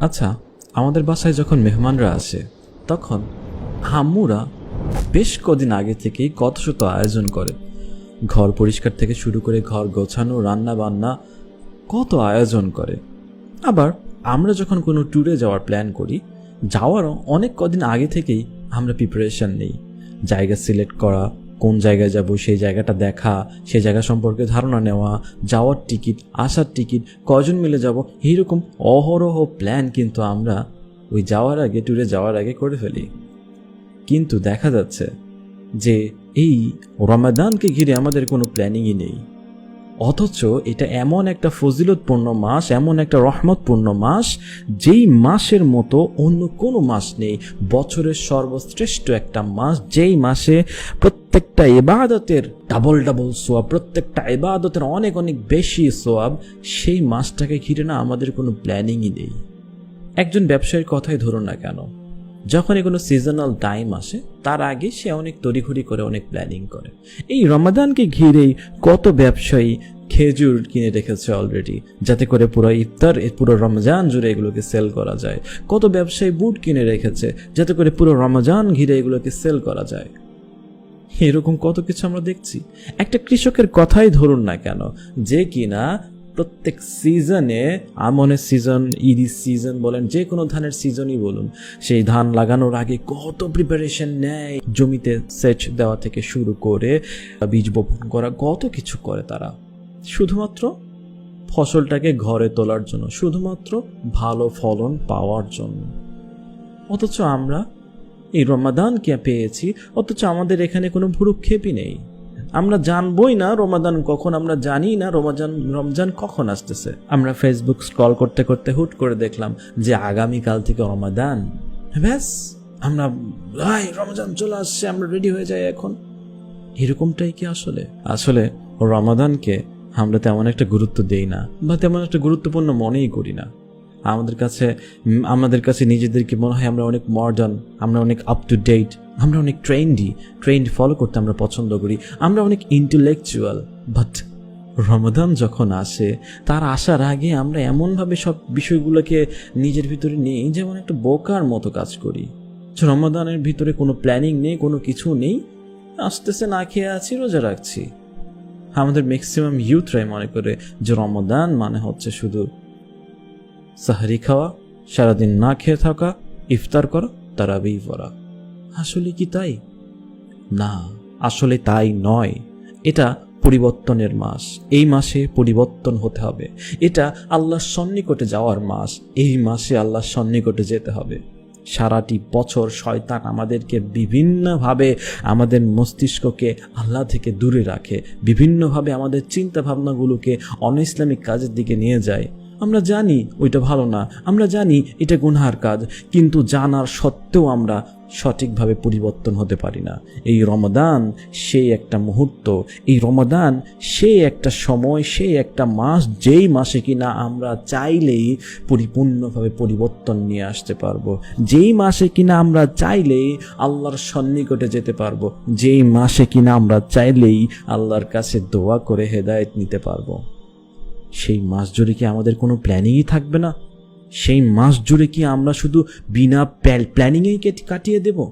আচ্ছা আমাদের বাসায় যখন মেহমানরা আসে, তখন হাম্মুরা বেশ কদিন আগে থেকেই কত শত আয়োজন করে। ঘর পরিষ্কার থেকে শুরু করে ঘর গোছানো রান্না বান্না কত আয়োজন করে। আবার আমরা যখন কোনো ট্যুরে যাওয়ার প্ল্যান করি, যাওয়ারও অনেক কদিন আগে থেকেই আমরা প্রিপারেশন নেই। জায়গা সিলেক্ট করা কোন জায়গায় যাব, সেই জায়গাটা দেখা, সেই জায়গা সম্পর্কে ধারণা নেওয়া, যাওয়ার টিকিট, আসার টিকিট কজন মিলে যাব, এইরকম অহরহ প্ল্যান কিন্তু আমরা ওই যাওয়ার আগে ট্যুরে যাওয়ার আগে করে ফেলি। কিন্তু দেখা যাচ্ছে যে এই রমাদানকে ঘিরে আমাদের কোনো প্ল্যানিংই নেই। অথচ এটা এমন একটা ফজিলতপূর্ণ মাস, এমন একটা রহমতপূর্ণ মাস, যেই মাসের মতো অন্য কোনো মাস নেই। বছরের সর্বশ্রেষ্ঠ একটা মাস, যেই মাসে প্রত্যেকটা ইবাদতের ডাবল ডাবল সোয়াব, প্রত্যেকটা ইবাদতের অনেক অনেক বেশি সোয়াব, সেই মাসটাকে ঘিরে না আমাদের কোনো প্ল্যানিংই নেই। একজন ব্যবসায়ীর কথাই ধরুন না কেন যখনই কোনো সিজনাল টাইম আসে, তার আগে সে অনেক তড়িঘড়ি করে, অনেক প্ল্যানিং করে। এই রমাদানকে ঘিরেই কত ব্যবসায়ী খেজুর কিনে রেখেছে অলরেডি যাতে করে পুরো ইফতার পুরো রমজান জুড়ে এগুলোকে সেল করা যায়। কত ব্যবসায়ী বুট কিনে রেখেছে, যাতে করে পুরো রমজান ঘিরে এগুলোকে সেল করা যায়। এরকম কত কিছু আমরা দেখছি। একটা কৃষকের কথাই ধরুন না কেন, যে কিনা প্রত্যেক সিজনে আমনের সিজন ইরি সিজন বলেন যে কোনো ধানের সিজনই বলুন, সেই ধান লাগানোর আগে কত প্রিপারেশন নেয়, জমিতে সেচ দেওয়া থেকে শুরু করে, বীজ বপন করা, কত কিছু করে তারা। শুধুমাত্র ফসলটাকে ঘরে তোলার জন্য, শুধুমাত্র ভালো ফলন পাওয়ার জন্য। অথচ আমরা এই রমাদানকে পেয়েছি, অথচ আমাদের এখানে কোনো ভুরুক্ষেপই নেই। আমরা জানবই না রমাদান কখন, আমরা জানি না রমাজান, রমজান কখন আসতেছে। আমরা ফেসবুক স্ক্রল করতে করতে হুট করে দেখলাম যে আগামীকাল থেকে রমাদান। ব্যাস, আমরা ভাই রমজান চলে আসছে, আমরা রেডি হয়ে যাই এখন। এরকমটাই কি আসলে? আসলে রমাদানকে আমরা তেমন একটা গুরুত্ব দেই না, বা তেমন একটা গুরুত্বপূর্ণ মনেই করি না। আমাদের কাছে আমাদের কাছে নিজেদেরকে মনে হয় আমরা অনেক মডার্ন আমরা অনেক আপ টু ডেট আমরা অনেক ট্রেন্ডি ট্রেন্ড ফলো করতে আমরা পছন্দ করি। আমরা অনেক ইন্টেলেকচুয়াল বাট রমাদান যখন আসে, তার আসার আগে আমরা এমনভাবে সব বিষয়গুলোকে নিজের ভিতরে নিই যেমন একটা বোকার মতো কাজ করি। রমাদানের ভিতরে কোনো প্ল্যানিং নেই, কোনো কিছু নেই। আসতেছে না খেয়ে আছি, রোজা রাখছি। আমাদের ম্যাক্সিমাম ইউথরাই মনে করে যে রমাদান মানে হচ্ছে শুধু সাহারি খাওয়া, সারাদিন না খেয়ে থাকা, ইফতার করা, তারাবি পড়া। আসলে কি তাই? না, আসলে তাই নয়। এটা পরিবর্তনের মাস। এই মাসে পরিবর্তন হতে হবে। এটা আল্লাহর সন্নিকটে যাওয়ার মাস। এই মাসে আল্লাহর সন্নিকটে যেতে হবে। সারাটি বছর শয়তান আমাদেরকে বিভিন্নভাবে আমাদের মস্তিষ্ককে আল্লাহ থেকে দূরে রাখে। বিভিন্নভাবে আমাদের চিন্তা ভাবনাগুলোকে অন ইসলামিক কাজের দিকে নিয়ে যায়। আমরা জানি ওইটা ভালো না, আমরা জানি এটা গুনহার কাজ, কিন্তু জানার সত্ত্বেও আমরা সঠিকভাবে পরিবর্তন হতে পারি না। এই রমাদান সেই একটা মুহূর্ত, এই রমাদান সেই একটা সময়, সেই একটা মাস, যেই মাসে কিনা আমরা চাইলেই পরিপূর্ণভাবে পরিবর্তন নিয়ে আসতে পারব। যেই মাসে কিনা আমরা চাইলেই আল্লাহর সন্নিকটে যেতে পারব। যেই মাসে কিনা আমরা চাইলেই আল্লাহর কাছে দোয়া করে হেদায়েত নিতে পারব। সেই মাস জুড়ে কি আমাদের কোনো প্ল্যানিংই থাকবে না? সেই মাস জুড়ে কি আমরা শুধু বিনা প্ল্যানিংয়েই কাটিয়ে দেব?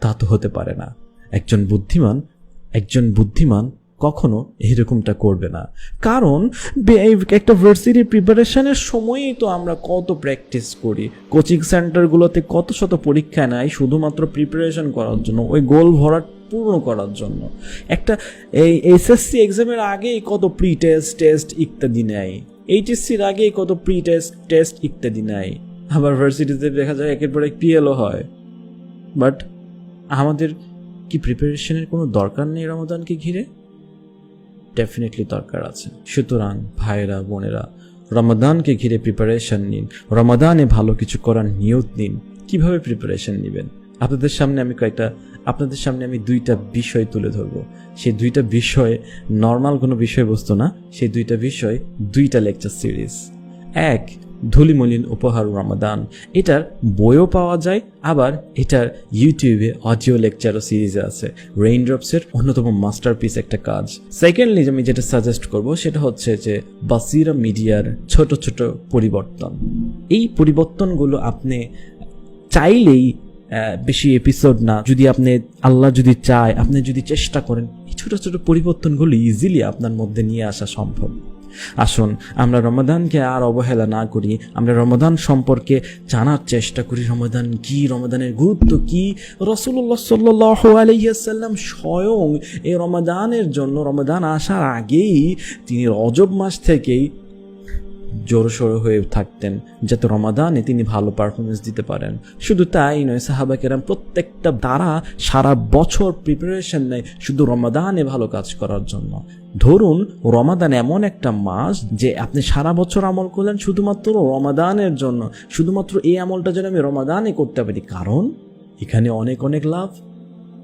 তা তো হতে পারে না। একজন বুদ্ধিমান একজন বুদ্ধিমান কখনো এরকমটা করবে না। কারণ একটা ভার্সিটির প্রিপারেশনের সময়ই তো আমরা কত প্র্যাকটিস করি। কোচিং সেন্টারগুলোতে কত শত পরীক্ষা নেয় শুধুমাত্র প্রিপারেশন করার জন্য। ওই গোল ভরাট পূর্ণ করার জন্য। একটা এই এসএসসি এক্সামের আগেই কত প্রি টেস্ট টেস্ট ইত্যাদি নেয়। এইচএসসির আগেই কত প্রি টেস্ট টেস্ট ইত্যাদি নেয়। আবার ভার্সিটিতে দেখা যায় একের পর এক পিএলও হয়। বাট আমাদের কি প্রিপারেশনের কোনো দরকার নেই রমাদানকে ঘিরে? ডেফিনেটলি দরকার আছে। সুতরাং ভাইয়েরা, বোনেরা রমাদানকে ঘিরে প্রিপারেশন নিন। রমাদানে ভালো কিছু করার নিয়ত নিন। কীভাবে প্রিপারেশন নেবেন? আপনাদের সামনে আমি কয়েকটা, আপনাদের সামনে আমি দুইটা বিষয় তুলে ধরবো। সেই দুইটা বিষয় নর্মাল কোনো বিষয়বস্তু না, সেই দুইটা বিষয় দুইটা লেকচার সিরিজ এক, ধুলিমলিন উপহার রমাদান। এটার বইও পাওয়া যায়, আবার এটার ইউটিউবে অডিও লেকচারও সিরিজে আছে। রেইনড্রপসের অন্যতম মাস্টারপিস একটা কাজ। সেকেন্ডলি আমি যেটা সাজেস্ট করব, সেটা হচ্ছে যে বাসিরা মিডিয়ার ছোট ছোট পরিবর্তন। এই পরিবর্তনগুলো আপনি চাইলেই বেশি এপিসোড না। যদি আপনি, আল্লাহ যদি চায়, আপনি যদি চেষ্টা করেন, এই ছোট ছোট পরিবর্তনগুলো ইজিলি আপনার মধ্যে নিয়ে আসা সম্ভব। আসুন, আমরা রমাদানকে আর অবহেলা না করি, আমরা রমাদান সম্পর্কে জানার চেষ্টা করি। রমাদান কি, রমাদানের গুরুত্ব কি? রসুল্লাহ সাল্লাহ আলহিয়াসাল্লাম স্বয়ং এই রমাদানের জন্য, রমাদান আসার আগেই তিনি রজব মাস থেকেই জোরসোর হয়ে থাকতেন যাতে রমাদানে তিনি ভালো পারফরমেন্স দিতে পারেন। শুধু তাই নয় সাহাবা কেরাম প্রত্যেকটা দ্বারা সারা বছর প্রিপারেশন নেয় শুধু রমাদানে ভালো কাজ করার জন্য। ধরুন, রমাদান এমন একটা মাস যে আপনি সারা বছর আমল করলেন শুধুমাত্র রমাদানের জন্য, শুধুমাত্র এই আমলটা যেন আমি রমাদানে করতে পারি। কারণ, এখানে অনেক অনেক লাভ।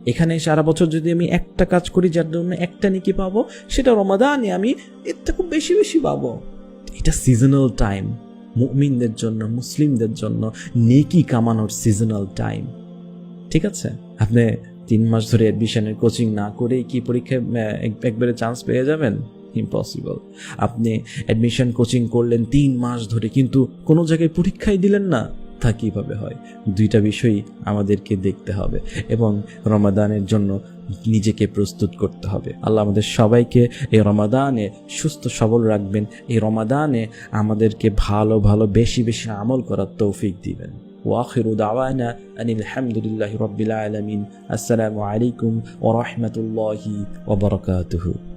এখানে সারা বছর যদি আমি একটা কাজ করি, যার জন্য একটা নিকি পাবো, সেটা রমাদানে আমি এর থেকে খুব বেশি বেশি পাবো। এটা সিজনাল টাইম মুমিনদের জন্য, মুসলিমদের জন্য নেকি কামানোর সিজনাল টাইম ঠিক আছে? আপনি তিন মাস ধরে অ্যাডমিশনের কোচিং না করে কি পরীক্ষায় এক- একবারে চান্স পেয়ে যাবেন? ইম্পসিবল আপনি অ্যাডমিশন কোচিং করলেন তিন মাস ধরে, কিন্তু কোনো জায়গায় পরীক্ষাই দিলেন না। তা কীভাবে হয়? দুইটা বিষয়ই আমাদেরকে দেখতে হবে। এবং রমাদানের জন্য নিজেকে প্রস্তুত করতে হবে আল্লাহ আমাদের সবাইকে এই রমাদানে সুস্থ সবল রাখবেন এই রমাদানে আমাদেরকে ভালো ভালো বেশি বেশি আমল করার তৌফিক দিবেন واخر دعوانا ان الحمد لله رب العالمين السلام عليكم ورحمه الله وبركاته